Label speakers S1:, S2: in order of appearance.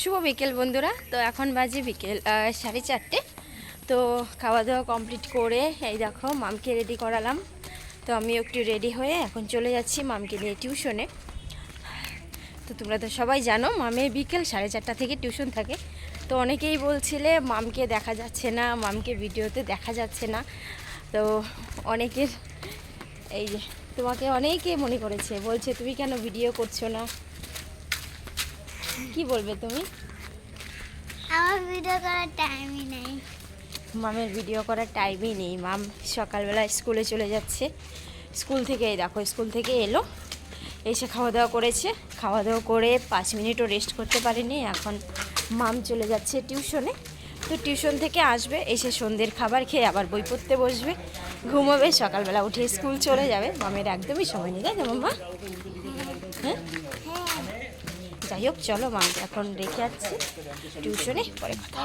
S1: শুভ বিকেল বন্ধুরা। তো এখন বাজে বিকেল সাড়ে চারটে। তো খাওয়া দাওয়া কমপ্লিট করে, এই দেখো, মামকে রেডি করালাম। তো আমি একটু রেডি হয়ে এখন চলে যাচ্ছি মামকে নিয়ে টিউশনে তো তোমরা তো সবাই জানো মামের বিকেল সাড়ে চারটা থেকে টিউশন থাকে। তো অনেকেই বলছিলে, মামকে দেখা যাচ্ছে না, মামকে ভিডিওতে দেখা যাচ্ছে না। তো অনেকের, এই যে, তোমাকে অনেকে মনে করেছে, বলছে, তুমি কেন ভিডিও করছ না? কি বলবে তুমি?
S2: আমার ভিডিও করার টাইমই নেই।
S1: মামের ভিডিও করার টাইমই নেই। মাম সকালবেলা স্কুলে চলে যাচ্ছে। স্কুল থেকে দেখো স্কুল থেকে এলো। এসে খাওয়া দাওয়া করেছে। খাওয়া দাওয়া করে পাঁচ মিনিটও রেস্ট করতে পারেনি। এখন মাম চলে যাচ্ছে টিউশনে তো টিউশন থেকে আসবে এসে সন্ধ্যের খাবার খেয়ে আবার বই পড়তে বসবে। ঘুমোবে সকালবেলা উঠে স্কুল চলে যাবে। মামের একদমই সময় নেই তাই তো মাম্মা? হ্যাঁ? যাই হোক চলো মামকে এখন রেখে যাচ্ছি টিউশনে পরে কথা।